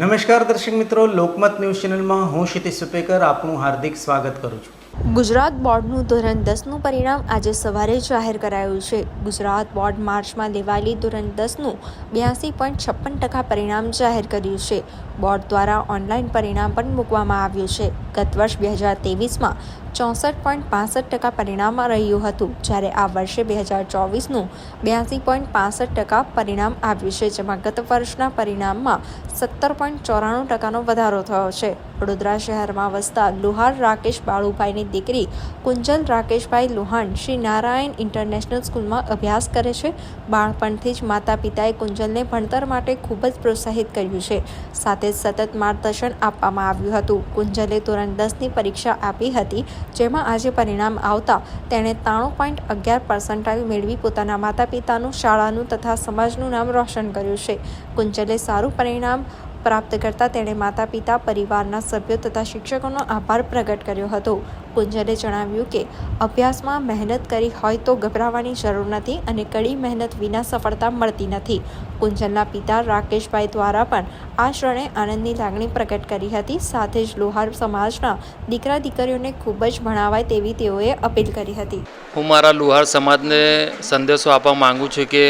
નમસ્કાર દર્શક મિત્રો, લોકમત ન્યૂઝ ચેનલમાં હું ક્ષિતિશ સુપેકર આપનું હાર્દિક સ્વાગત કરું છું. ગુજરાત બોર્ડનું ધોરણ દસનું પરિણામ આજે સવારે જાહેર કરાયું છે. ગુજરાત બોર્ડ માર્ચમાં લેવાયેલી ધોરણ દસનું બ્યાસી પોઈન્ટ છપ્પન ટકા પરિણામ જાહેર કર્યું છે. બોર્ડ દ્વારા ઓનલાઈન પરિણામ પણ મૂકવામાં આવ્યું છે. ગત વર્ષ બે હજાર તેવીસમાં ચોસઠ પોઈન્ટ પાસઠ ટકા પરિણામ રહ્યું હતું. જ્યારે આ વર્ષે બે હજાર ચોવીસનું બ્યાસી પોઈન્ટ પાસઠ ટકા પરિણામ આવ્યું છે, જેમાં ગત વર્ષના પરિણામમાં સત્તર પોઈન્ટ ચોરાણું ટકાનો વધારો થયો છે. વડોદરા શહેરમાં વસતા લુહાર રાકેશ બાળુભાઈની દીકરી કુંજલ રાકેશભાઈ લુહાણ શ્રી નારાયણ ઇન્ટરનેશનલ સ્કૂલમાં અભ્યાસ કરે છે. બાળપણથી જ માતા પિતાએ કુંજલને ભણતર માટે ખૂબ જ પ્રોત્સાહિત કર્યું છે. સાથે સતત માર્ગદર્શન આપવામાં આવ્યું હતું. કુંજલે ધોરણ દસની પરીક્ષા આપી હતી. જેમાં આજે પરિણામ આવતા તેણે ત્રાણું પોઈન્ટ અગિયાર પર્સન્ટાઇલ મેળવી પોતાના માતા પિતાનું શાળાનું તથા સમાજનું નામ રોશન કર્યું છે. કુંજલે સારું પરિણામ પ્રાપ્ત કરતાં તેણે માતા પિતા પરિવારના સભ્યો તથા શિક્ષકોનો આભાર પ્રગટ કર્યો હતો. કુંજલે જણાવ્યું કે, અભ્યાસમાં મહેનત કરી હોય તો ગભરાવાની જરૂર નથી અને કડી મહેનત વિના સફળતા મળતી નથી. કુંજલના પિતા રાકેશભાઈ દ્વારા પણ આ ક્ષણે આનંદની લાગણી પ્રગટ કરી હતી. સાથે જ લોહાર સમાજના દીકરા દીકરીઓને ખૂબ જ ભણાવાય તેવી તેઓએ અપીલ કરી હતી. હું મારા લુહાર સમાજને સંદેશો આપવા માગું છું કે,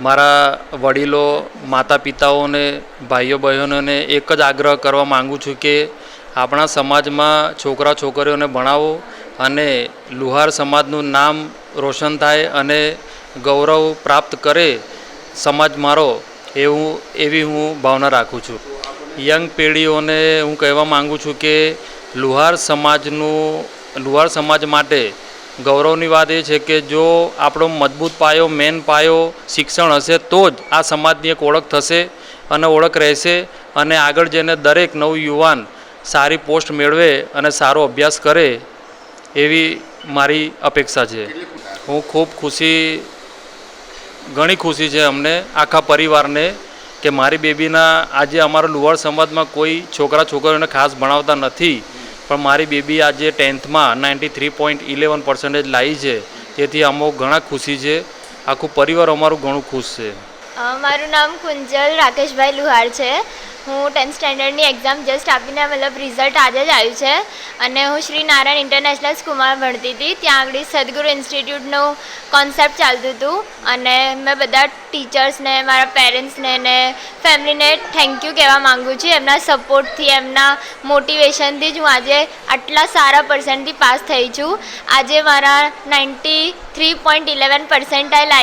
મારા વડીલો માતા પિતાઓને ભાઈઓ બહેનોને એક જ આગ્રહ કરવા માગું છું કે આપણા સમાજમાં છોકરા છોકરીઓને ભણાવો અને લુહાર સમાજનું નામ રોશન થાય અને ગૌરવ પ્રાપ્ત કરે સમાજ મારો, એવું, એવી હું ભાવના રાખું છું. યંગ પેઢીઓને હું કહેવા માગું છું કે લુહાર સમાજનું, લુહાર સમાજ માટે ગૌરવની વાત એ છે કે જો આપણો મજબૂત પાયો, મેન પાયો શિક્ષણ હશે તો જ આ સમાજની એક ઓળખ થશે અને ઓળખ રહેશે અને આગળ જઈને દરેક નવ યુવાન સારી પોસ્ટ મેળવે અને સારો અભ્યાસ કરે એવી મારી અપેક્ષા છે. હું ખૂબ ખુશી, ઘણી ખુશી છે અમને, આખા પરિવારને કે મારી બેબીના આજે અમારા લુહાર સમાજમાં કોઈ છોકરા, છોકરીઓને ખાસ ભણાવતા નથી, પણ મારી બેબી આજે ટેન્થમાં ninety three point eleven percentage લાવી છે. તેથી અમો ઘણા ખુશી છે. આખું પરિવાર અમારું ઘણું ખુશ છે. મારું નામ કુંજલ રાકેશભાઈ લુહાર છે. હું ટેન્થ સ્ટેન્ડર્ડની એક્ઝામ જસ્ટ આપીને મતલબ રિઝલ્ટ આજે જ આવ્યું છે. અને હું શ્રી નારાયણ ઇન્ટરનેશનલ સ્કૂલમાં ભણતી હતી. ત્યાં આગળ સદગુરુ ઇન્સ્ટિટ્યૂટનું કોન્સેપ્ટ ચાલતું હતું. અને મેં બધા ટીચર્સને મારા પેરેન્ટ્સને ને ફેમિલીને થેન્ક યુ કહેવા માગું છું. એમના સપોર્ટથી એમના મોટિવેશનથી જ હું આજે આટલા સારા પર્સન્ટથી પાસ થઈ છું. આજે મારા ninety three point eleven percentile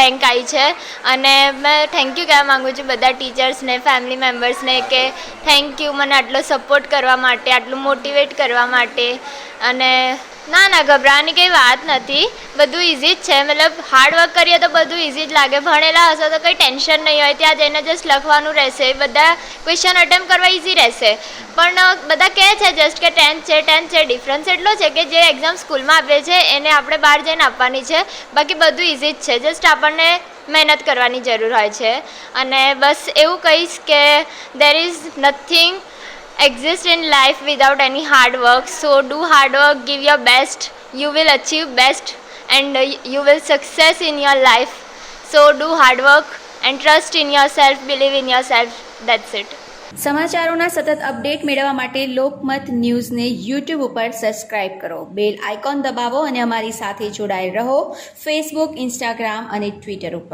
rank આવી છે. અને મેં થેન્ક યુ કહેવા માગું છું બધા ટીચર્સને ફેમિલી મેમ્બર્સને કે થેન્ક યુ મને આટલો સપોર્ટ કરવા માટે આટલું મોટિવેટ કરવા માટે. અને ના ના, ગભરાવાની કંઈ વાત નથી. બધું ઇઝી જ છે. મતલબ હાર્ડવર્ક કરીએ તો બધું ઇઝી જ લાગે. ભણેલા હશો તો કંઈ ટેન્શન નહીં હોય. ત્યાં જઈને જસ્ટ લખવાનું રહેશે. બધા ક્વેશ્ચન અટેમ્પ કરવા ઇઝી રહેશે. પણ બધા કહે છે જસ્ટ કે ટેન્થ છે ટેન્થ છે. ડિફરન્સ એટલો છે કે જે એક્ઝામ સ્કૂલમાં આપે છે, એને આપણે બહાર જઈને આપવાની છે. બાકી બધું ઇઝી જ છે. જસ્ટ આપણને મહેનત કરવાની જરૂર હોય છે. અને બસ એવું કહીશ કે there is nothing exist in life without any hard work so do hard work give your best you will achieve best and uh, you will success in your life so do hard work and trust in yourself believe in yourself that's it સમાચારોના સતત update મેળવવા માટે લોકમત ન્યૂઝને YouTube ઉપર subscribe કરો bell icon દબાવો અને અમારી સાથે જોડાયેલ રહો ફેસબુક ઇન્સ્ટાગ્રામ અને ટ્વિટર ઉપર